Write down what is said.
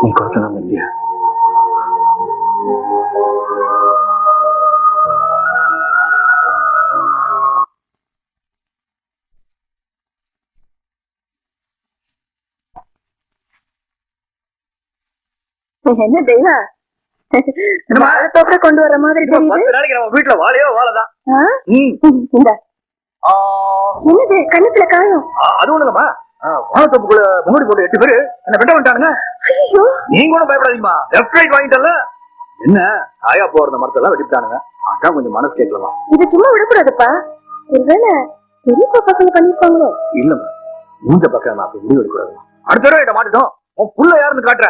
கொடுத்தலாம் இல்லையா என்ன தெய்வா? கொண்டு வர மாதிரி வீட்டுல வாழையோ வாழைதான். என்னது கண்ணத்துல காயம்? அது ஒண்ணு இல்லம்மா வாழைத்தோப்புக்குள்ள முன்னாடி போட்டு எட்டு பேரு என்ன பெட்ட பண்ணிட்டானுங்க? ஐயோ. நீங்க ஒண்ணும் பயப்படாதீங்கம்மா. லெஃப்ட் ரைட் வாங்கிட்டல என்ன? காயா போற மரத்தெல்லாம் வெட்டிவிட்டானுங்க. அதான் கொஞ்சம் மனசு கேட்கலாமா? இது சும்மா விடக்கூடாதுப்பா. ஒருவேளை பெரியப்பா பசங்க பண்ணிருப்பாங்களோ இல்லம்மா. மூஞ்ச பக்கம் நான் அப்படி முடிவு எடுக்கக்கூடாது அடுத்த தடவை மாட்டுட்டோம். உன் புள்ள யாருன்னு காட்டுற?